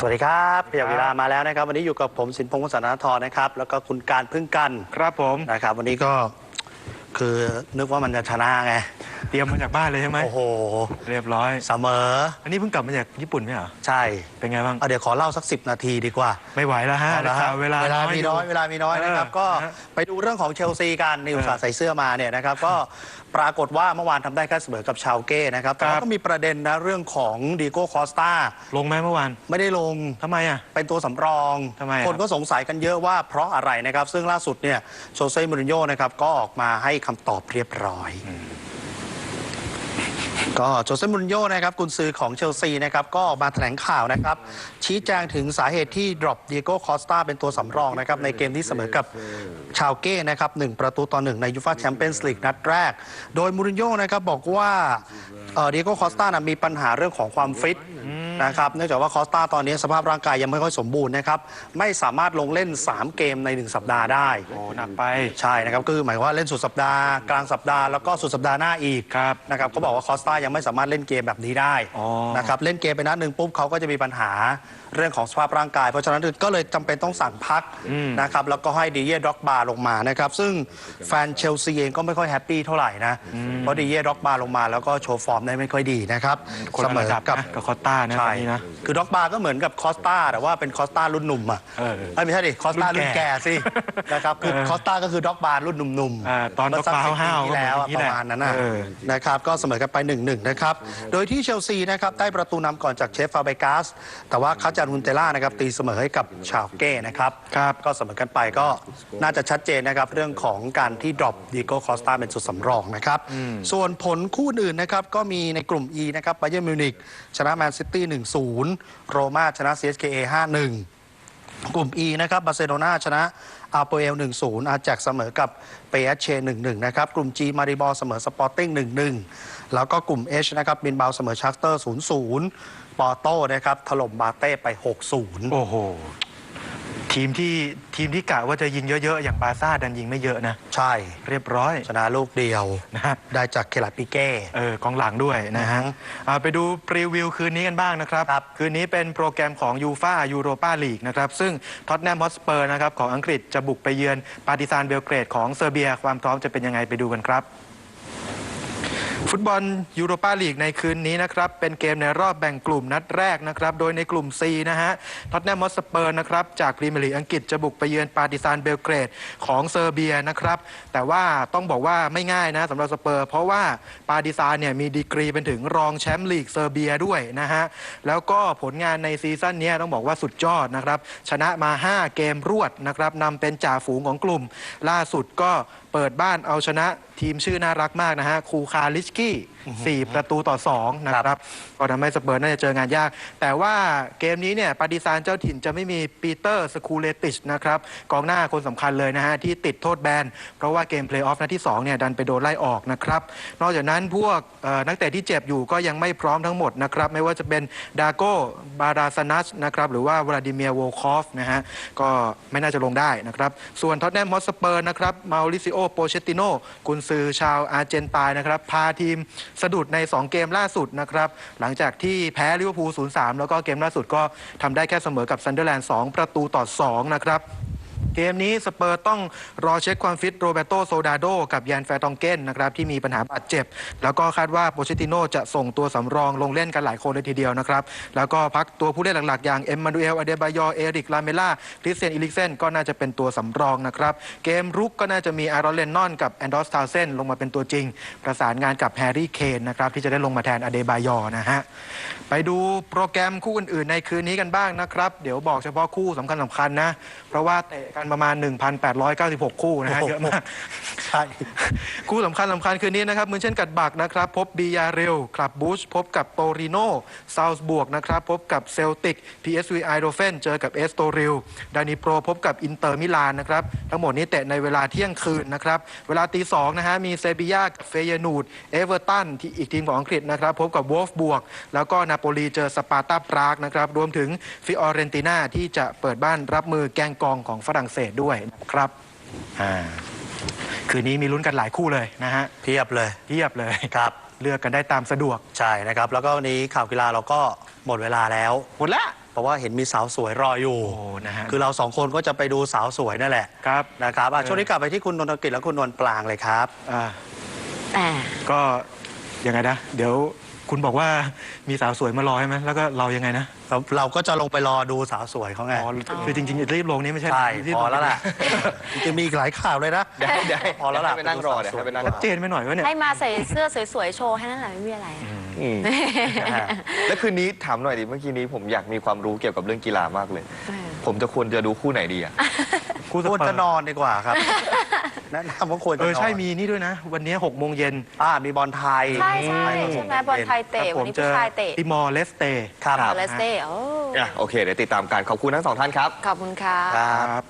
สวัสดีครับพยาเวลามาแล้วนะครับ วันนี้อยู่กับผมสินพงศ์วสันต์ธรนะครับ แล้วก็คุณการพึ่งกันครับผมนะครับ วันนี้ก็คือนึกว่ามันจะชนะไง เตรียมมาจากบ้านเลยใช่ไหมโอ้โหเรียบร้อย เสมอ อันนี้เพิ่งกลับมาจากญี่ปุ่นไหมเหรอใช่เป็นไงบ้างเอาเดี๋ยวขอเล่าสักสิบนาทีดีกว่าไม่ไหวแล้วฮะเอาละครับเวลาเวลาน้อยมีน้อยอยู่เวลามีน้อยนะครับเออก็ฮะไปดูเรื่องของเชลซีกันนี่อุตส่าห์ใส่เสื้อมาเนี่ยนะครับ ก็ปรากฏว่าเมื่อวานทำได้แค่เสมอกับชาวเก้นะครับแต่ว่าครับก็มีประเด็นนะเรื่องของดีโก้คอสตาลงไหมเมื่อวานไม่ได้ลงทำไมอะเป็นตัวสำรองทำไมอะคนก็สงสัยกันเยอะว่าเพราะอะไรนะครับ ซึ่งล่าสุดเนี่ยโซเซ่มูรินโญ่นะครับก็ออกมาให้คำตอบเรียบร้อย ก็โจเซ่มูรินโยนะครับกุนซือของเชลซีนะครับก็ออกมาแถลงข่าวนะครับ ชี้แจงถึงสาเหตุที่ดรอปเดียโก้คอสตาเป็นตัวสำรองนะครับในเกมที่เสมอกับชาวเก้นะครับหนึ่งประตูต่อหนึ่งในยูฟาแชมเปี้ยนส์ลีกนัดแรก โดยมูรินโญ่นะครับบอกว่าเดียโก้คอสตามีปัญหาเรื่องของความฟิต นะครับเนื่องจากว่าคอสตาตอนนี้สภาพร่างกายยังไม่ค่อยสมบูรณ์นะครับไม่สามารถลงเล่น 3 เกมใน 1 สัปดาห์ได้ โอ้หนักไป ใช่นะครับก็คือหมายความว่าเล่นสุดสัปดาห์กลางสัปดาห์แล้วก็สุดสัปดาห์หน้าอีกครับนะครับเขาบอกว่าคอสตายังไม่สามารถเล่นเกมแบบนี้ได้อ๋อ นะครับเล่นเกมไปนัดหนึ่งปุ๊บเขาก็จะมีปัญหาเรื่องของสภาพร่างกาย เพราะฉะนั้นก็เลยจำเป็นต้องสั่งพักนะครับแล้วก็ให้ดีเย่ด็อกบาลงมานะครับซึ่งแฟนเชลซีเองก็ไม่ค่อยแฮปปี้เท่าไหร่นะเพราะดีเย่ด็อกบาลงมาแล้วก็โชว์ฟอร์มได้ไม่ค่อยดีนะครับคนละระดับนะกับคอสต้านะใช่ตอนนี้นะ คือด็อกบาก็เหมือนกับคอสตาแต่ว่าเป็นคอสตารุ่นหนุ่มอะเออเอ้ยไม่ใช่ดิคอสตารุ่รุ่นนแก่แก่สินะครับคือเออคอสตาก็คือด็อกบารุ่นหนุ่มอ่าตอนเมื่สักด็อกบาสิบปีห้าวๆที่แล้วอะก็เหมือนอย่างนี้แหละประมาณนั้นนะเออ นะครับก็เสมอกันไป1นหนึ่งนะครับ โดยที่เชลซีนะครับได้ประตูนำก่อนจากเชฟฟาเบกัสแต่ว่าคาจารุนเตล่านะครับตีเสมอให้กับชาวเก้นะครับ ครับ ก็เสมอกันไปก็น่าจะชัดเจนนะครับ เรื่องของการที่ดรอปดีโก้คอสตาเป็นสุดสำรองนะครับ ส่วนผลคู่อื่นนะครับ ก็มีในกลุ่ม E นะครับไบเยอร์มิวนิกชนะแมนซิตี้1-0 โรม่าชนะ CSKA 5-1 กลุ่ม E นะครับบาร์เซโลนาชนะอาโปเอล1-0 อาแจกเสมอกับเปเอเช1-1 นะครับ กลุ่ม G มาริบอลเสมอสปอร์ติ้ง 1-1 แล้วก็กลุ่ม H นะครับบินบาวเสมอชาร์เตอร์ 0-0 ปอโต้นะครับถล่มบาเต้ไป 6-0 โอ้โห ทีมที่ทีมที่กะว่าจะยิงเยอะๆ อย่างบาร์ซ่าดันยิงไม่เยอะนะ ใช่ เรียบร้อย ชนะลูกเดียว นะฮะ ได้จากเคลาปิเก้ เออกองหลังด้วยนะฮะอือฮึอ่าไปดูพรีวิวคืนนี้กันบ้างนะครับครับ คืนนี้เป็นโปรแกรมของยูฟายูโรปาลีกนะครับ ซึ่งท็อตแนมฮอสเปอร์นะครับของอังกฤษจะบุกไปเยือนปาร์ติซานเบลเกรดของเซอร์เบีย ความพร้อมจะเป็นยังไงไปดูกันครับ ฟุตบอลยูโรปาลีกในคืนนี้นะครับ เป็นเกมในรอบแบ่งกลุ่มนัดแรกนะครับ โดยในกลุ่ม C นะฮะท็อตแนมฮอสเปอร์นะครับ จากพรีเมียร์ลีกอังกฤษจะบุกไปเยือนปาติซานเบลเกรดของเซอร์เบียนะครับ แต่ว่าต้องบอกว่าไม่ง่ายนะสำหรับสเปอร์ เพราะว่าปาติซานเนี่ยมีดีกรีเป็นถึงรองแชมป์ลีกเซอร์เบียด้วยนะฮะแล้วก็ผลงานในซีซั่นนี้ต้องบอกว่าสุดยอดนะครับชนะมา 5 เกมรวดนะครับนำเป็นจ่าฝูงของกลุ่ม ล่าสุดก็เปิดบ้านเอาชนะทีมชื่อน่ารักมากนะฮะคูคาลิช aquí. 4 ประตูต่อ 2 นะครับ ก็ทำให้สเปอร์น่าจะเจองานยาก แต่ว่าเกมนี้เนี่ยปาดิซานเจ้าถิ่นจะไม่มีปีเตอร์สคูเลติชนะครับกองหน้าคนสำคัญเลยนะฮะ ที่ติดโทษแบน เพราะว่าเกมเพลย์ออฟนัดที่2เนี่ยดันไปโดนไล่ออกนะครับ นอกจากนั้นพวกนักเตะที่เจ็บอยู่ก็ยังไม่พร้อมทั้งหมดนะครับ ไม่ว่าจะเป็นดาโก้บาราสนัชนะครับหรือว่าวลาดิเมียร์โวคอฟนะฮะก็ไม่น่าจะลงได้นะครับ ส่วนท็อตแนมฮอตสเปอร์นะครับมาริซิโอโปเชติโนกุนซือชาวอาร์เจนตายนะครับพาทีมสะดุดใน 2 เกมล่าสุดนะครับหลังจากที่แพ้ลิเวอร์พูล 0-3 แล้วก็เกมล่าสุดก็ทำได้แค่เสมอกับซันเดอร์แลนด์ 2 ประตูต่อ 2 นะครับ เกมนี้สเปอร์ต้องรอเช็คความฟิตโรเบโตโซดาโดกับยานแฟตองเกนนะครับที่มีปัญหาบาดเจ็บ แล้วก็คาดว่าโปเชติโนจะส่งตัวสำรองลงเล่นกันหลายคนเลยทีเดียวนะครับ แล้วก็พักตัวผู้เล่นหลักๆ อย่างเอ็มมานูเอลอเดบายอเอริกลาเมล่าคริสเตียนอิลิกเซนก็น่าจะเป็นตัวสำรองนะครับ เกมรุกก็น่าจะมีอารอนเลนนอนกับแอนดอสทาวเซนลงมาเป็นตัวจริง ประสานงานกับแฮร์รี่เคนนะครับที่จะได้ลงมาแทนอเดบายอนะฮะไปดูโปรแกรมคู่อื่นๆในคืนนี้กันบ้างนะครับ เดี๋ยวบอกเฉพาะคู่สำคัญสำคัญนะ เพราะว่าเตะกันประมาณ 1,896 คู่นะฮะเยอะมาก ใช่ คู่สำคัญสำคัญคืนนี้นะครับมือเช่นกัดบักนะครับ พบบียาเรลคลับบูชพบกับโตริโนซาวส์บวกนะครับ พบกับเซลติก PSV ไอโดเฟนเจอกับเอสโตริลดานิโปรพบกับอินเตอร์มิลานนะครับ ทั้งหมดนี้เตะในเวลาเที่ยงคืนนะครับ เวลาตีสองนะฮะมีเซบียากับเฟเยนูดเอเวอร์ตันที่อีกทีมของอังกฤษนะครับ พบกับวอลฟบวก แล้วก็นาโปลีเจอสปาร์ตาปรากนะครับรวมถึงฟิออเรนติน่าที่จะเปิดบ้านรับมือแกงกองของฝรั่งเศสด้วยนะครับอ่าคืนนี้มีลุ้นกันหลายคู่เลยนะฮะเพียบเลยเทียบเลย ครับ เลือกกันได้ตามสะดวก ใช่นะครับ แล้วก็วันนี้ข่าวกีฬาเราก็หมดเวลาแล้ว หมดละหราะว่าเห็นมีสาวสวยรออยู่โอ้นะฮะคือเราสองคนก็จะไปดูสาวสวยนั่นแหละครับนะครับอะช่วงนี้กลับไปที่คุณนนทกิจและคุณนวลปลางเลยครับ อ่าแต่ก็ยังไงนะ เดี๋ยว คุณบอกว่ามีสาวสวยมารอใช่ไหมแล้วก็เรายังไงนะเราเราก็จะลงไปรอดูสาวสวยเขาไง อ๋อคือจริงๆรีบลงนี่ไม่ใช่ใช่รีบพงอแล้วล่ะจริงๆมีอีกหลายข่าวเลยนะ เดี๋ยวเดี๋ยวพอแล้วล่ะเดี๋ยให้ไปนั่งรอเดี๋ยวให้ไปนั่งรชัดอเจนไปหน่อยวะเนี่ยให้มาใส่เสื้อสวยๆโชว์แค่นั้นแหละไม่มีอะไรอะอืมนะฮะแล้วคืนนี้ถามหน่อยดิเมื่อกี้นี้ผมอยากมีความรู้เกี่ยวกับเรื่องกีฬามากเลยเออผมจะควรจะดูคู่ไหนดีอะคู่สควรเปอจะร์นอนดีกว่าครับ แนะนำว่าควรจะเอนออนใช่มีนี่ด้วยนะ วันนี้6โมงเย็นอ่ามีบอลไทยใช่ใช่อืใช่ไหมบอลไทยเตะครับผวันมนี้เจผู้อชายเตะติมอร์เลสเตย์ครับเลสเตะโอ้อะโอเค เดี๋ยวติดตามกันขอบคุณทั้งสองท่านครับ ขอบคุณค่ะ ครับครับ